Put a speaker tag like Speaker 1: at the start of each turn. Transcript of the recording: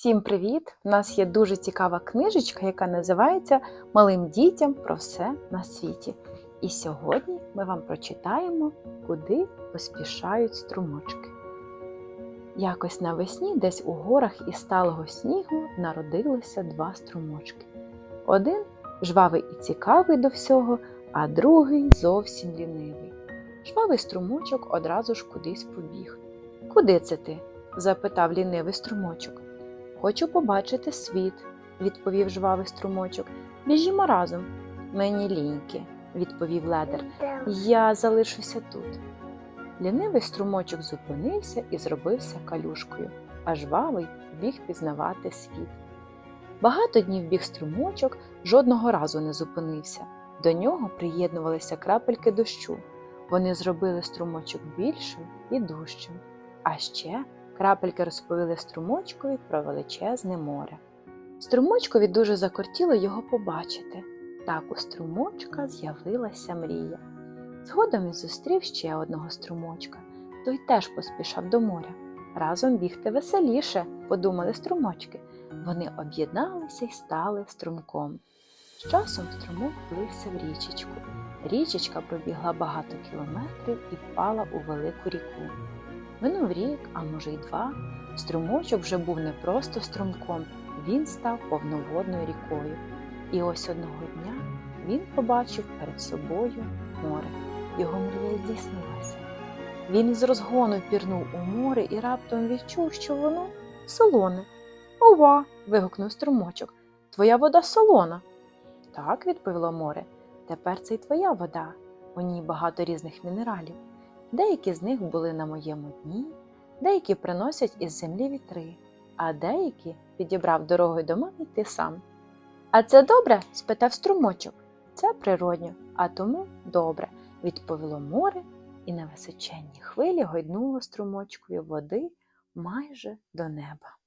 Speaker 1: Всім привіт! У нас є дуже цікава книжечка, яка називається Малим дітям про все на світі. І сьогодні ми вам прочитаємо, куди поспішають струмочки. Якось навесні, десь у горах із сталого снігу народилися два струмочки. Один жвавий і цікавий до всього, а другий зовсім лінивий. Жвавий струмочок одразу ж кудись побіг. Куди це ти? запитав лінивий струмочок. Хочу побачити світ, відповів жвавий струмочок. Біжімо разом. Мені ліньки, відповів ледер. Я залишуся тут. Лінивий струмочок зупинився і зробився калюшкою, а жвавий біг пізнавати світ. Багато днів біг струмочок, жодного разу не зупинився. До нього приєднувалися крапельки дощу. Вони зробили струмочок більшим і дужчим. А ще крапельки розповіли струмочкові про величезне море. Струмочкові дуже закортіло його побачити. Так у струмочка з'явилася мрія. Згодом він зустрів ще одного струмочка. Той теж поспішав до моря. Разом бігти веселіше, подумали струмочки. Вони об'єдналися й стали струмком. З часом струмок влився в річечку. Річечка пробігла багато кілометрів і впала у велику ріку. Минув рік, а може й два, струмочок вже був не просто струмком, він став повноводною рікою. І ось одного дня він побачив перед собою море. Його мрія здійснилася. Він із розгону пірнув у море і раптом відчув, що воно солоне. Ова. вигукнув струмочок. Твоя вода солона. Так, відповіло море. Тепер це й твоя вода. У ній багато різних мінералів. Деякі з них були на моєму дні, деякі приносять із землі вітри, а деякі підібрав дорогою до мене ти сам. А це добре? спитав струмочок. Це природньо, а тому добре, відповіло море, і на височенні хвилі гойднуло струмочкою води майже до неба.